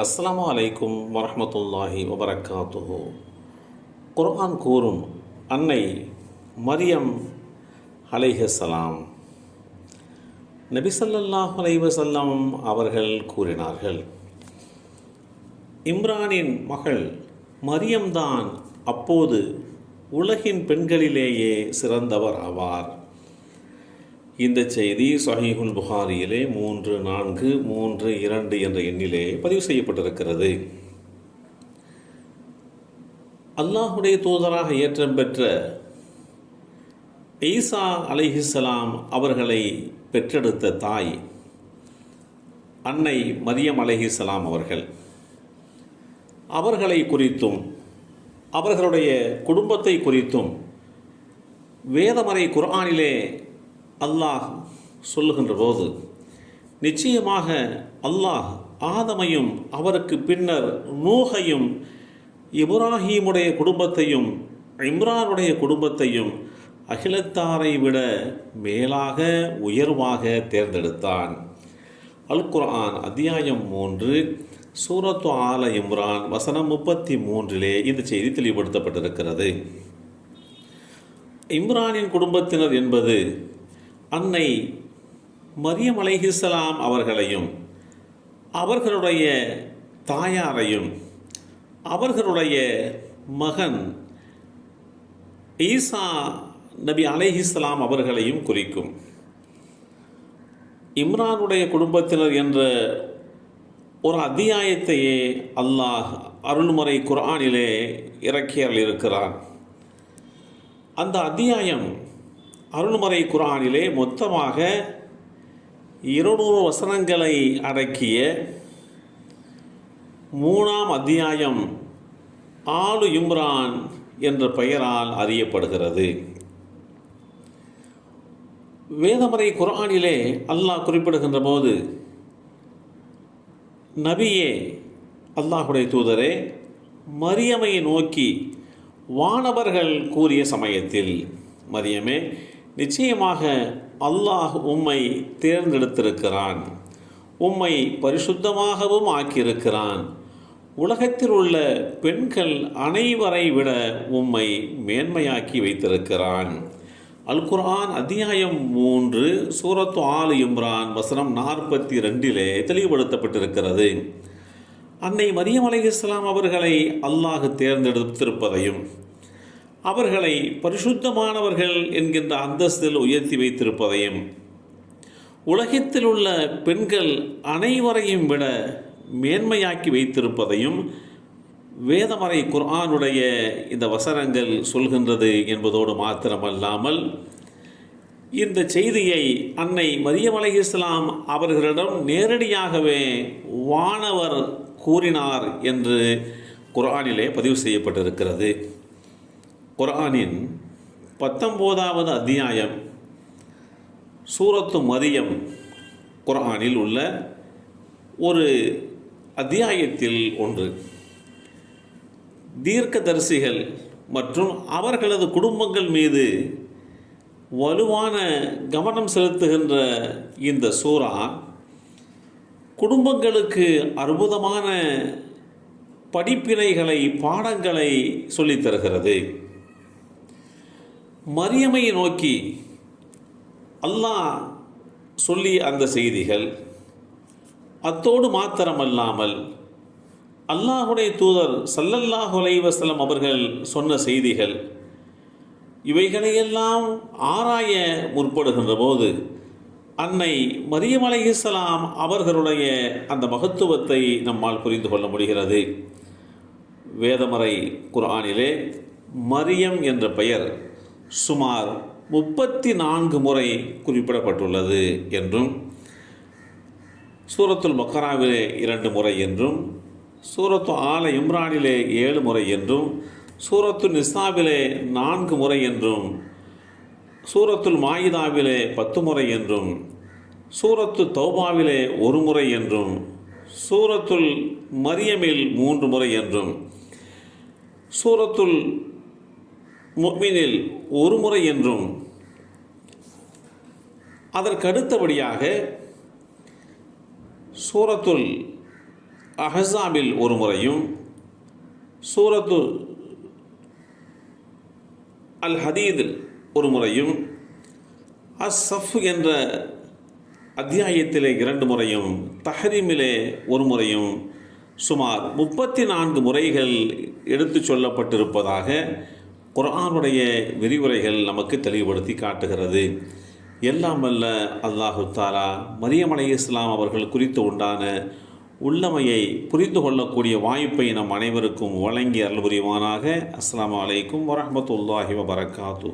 அஸ்லாம் அலைக்கும் வரமத்துல்லாஹி வபரக்காத்துஹு குர்ஆன் கூறும் அன்னை மரியம் அலைஹலாம் நபிசல்லாஹ் ஸல்லல்லாஹு அவர்கள் கூறினார்கள் இம்ரானின் மகள் மரியம்தான் அப்போது உலகின் பெண்களிலேயே சிறந்தவர் ஆவார். இந்த செய்தி சஹீஹுல் புகாரியிலே மூன்று நான்கு மூன்று இரண்டு என்ற எண்ணிலே பதிவு செய்யப்பட்டிருக்கிறது. அல்லாஹுடைய தூதராக ஏற்றம் பெற்ற ஈசா அலைஹிஸ்ஸலாம் அவர்களை பெற்றெடுத்த தாய் அன்னை மரியம் அலைஹிஸ்ஸலாம் அவர்கள். அவர்களை குறித்தும் அவர்களுடைய குடும்பத்தை குறித்தும் வேதமறை குர்ஆனிலே அல்லாஹ் சொல்லுகின்ற போது நிச்சயமாக அல்லாஹ் ஆதமையும் அவருக்கு பின்னர் நூகையும் இப்ராஹீமுடைய குடும்பத்தையும் இம்ரானுடைய குடும்பத்தையும் அகிலத்தாரை விட மேலாக உயர்வாக தேர்ந்தெடுத்தான். அல் குர்ஆன் அத்தியாயம் மூன்று சூரத்து ஆல இம்ரான் வசனம் முப்பத்தி மூன்றிலே இந்த செய்தி தெளிவுபடுத்தப்பட்டிருக்கிறது. இம்ரானின் குடும்பத்தினர் என்பது அன்னை மரியம் அலைஹிஸ்ஸலாம் அவர்களையும் அவர்களுடைய தாயாரையும் அவர்களுடைய மகன் ஈசா நபி அலைஹிஸ்லாம் அவர்களையும் குறிக்கும். இம்ரானுடைய குடும்பத்தினர் என்ற ஒரு அத்தியாயத்தையே அல்லாஹ் அருள்முறை குர்ஆனிலே இறக்கியல் இருக்கிறான். அந்த அத்தியாயம் அருள்முறை குரானிலே மொத்தமாக இருநூறு வசனங்களை அடக்கிய மூணாம் அத்தியாயம் ஆலு இம்ரான் என்ற பெயரால் அறியப்படுகிறது. வேதமறை குரானிலே அல்லாஹ் குறிப்பிடுகின்ற போது நபியே அல்லாஹுடைய தூதரே மரியமையை நோக்கி வானவர்கள் கூறிய சமயத்தில் மரியமே நிச்சயமாக அல்லாஹ் உம்மை தேர்ந்தெடுத்திருக்கிறான். உம்மை பரிசுத்தமாகவும் ஆக்கியிருக்கிறான். உலகத்தில் உள்ள பெண்கள் அனைவரை விட உம்மை மேன்மையாக்கி வைத்திருக்கிறான். அல் குர்ஆன் அத்தியாயம் மூன்று சூரத்து ஆலு இம்ரான் வசனம் நாற்பத்தி ரெண்டிலே தெளிவுபடுத்தப்பட்டிருக்கிறது. அன்னை மரியம் அலைஹிஸ்லாம் அவர்களை அல்லாஹ் தேர்ந்தெடுத்திருப்பதையும் அவர்களை பரிசுத்தமானவர்கள் என்கின்ற அந்தஸ்தில் உயர்த்தி வைத்திருப்பதையும் உலகத்தில் உள்ள பெண்கள் அனைவரையும் விட மேன்மையாக்கி வைத்திருப்பதையும் வேதமறை குர்ஆனுடைய இந்த வசனங்கள் சொல்கின்றது என்பதோடு மாத்திரமல்லாமல் இந்த செய்தியை அன்னை மரியம் அலை இஸ்லாம் அவர்களிடம் நேரடியாகவே வானவர் கூறினார் என்று குர்ஆனிலே பதிவு செய்யப்பட்டிருக்கிறது. குரானின் பத்தொம்போதாவது அத்தியாயம் சூரத்து மதியம் குர்ஆனில் உள்ள ஒரு அத்தியாயத்தில் ஒன்று. தீர்க்கதரிசிகள் மற்றும் அவர்களது குடும்பங்கள் மீது வலுவான கவனம் செலுத்துகின்ற இந்த சூறா குடும்பங்களுக்கு அற்புதமான படிப்பினைகளை பாடங்களை சொல்லித் மரியமையை நோக்கி அல்லாஹ் சொல்லி அந்த செய்திகள். அத்தோடு மாத்திரமல்லாமல் அல்லாஹுடைய தூதர் சல்லல்லாஹு அலைவசலம் அவர்கள் சொன்ன செய்திகள் இவைகளையெல்லாம் ஆராய முற்படுகின்ற போது அன்னை மரியம் அலைஹிஸ்ஸலாம் அவர்களுடைய அந்த மகத்துவத்தை நம்மால் புரிந்து கொள்ள முடிகிறது. வேதமறை குர்ஆனிலே மரியம் என்ற பெயர் சுமார் முப்பத்தி நான்கு முறை குறிப்பிடப்பட்டுள்ளது என்றும் சூரத்துல் பக்கராவிலே இரண்டு முறை என்றும் சூரத்து ஆல இம்ரானிலே ஏழு முறை என்றும் சூரத்து நிஸ்னாவிலே நான்கு முறை என்றும் சூரத்துல் மாயிதாவிலே பத்து முறை என்றும் சூரத்து தௌபாவிலே ஒரு முறை என்றும் சூரத்துல் மரியமில் மூன்று முறை என்றும் சூரத்துல் முக்மினில் ஒரு முறை என்றும் அதற்கடுத்தபடியாக சூரத்துல் அஹசாபில் ஒரு முறையும் சூரத்து அல் ஹதீதில் ஒரு முறையும் அஸ் சஃப் என்ற அத்தியாயத்திலே இரண்டு முறையும் தஹரீமிலே ஒரு முறையும் சுமார் முப்பத்தி நான்கு முறைகள் எடுத்து சொல்லப்பட்டிருப்பதாக குரானுடைய விரிவுரைகள் நமக்கு தெளிவுபடுத்தி காட்டுகிறது. எல்லாம் வல்ல அல்லாஹு தாலா மரியம் அலை இஸ்லாம் அவர்கள் குறித்து உண்டான உள்ளமையை புரிந்து கொள்ளக்கூடிய வாய்ப்பை நம் அனைவருக்கும் வழங்கி அருள் புரிவானாக. அஸ்லாம் அலைக்கும் வரமத்துல்லாஹி வபரகாத்து.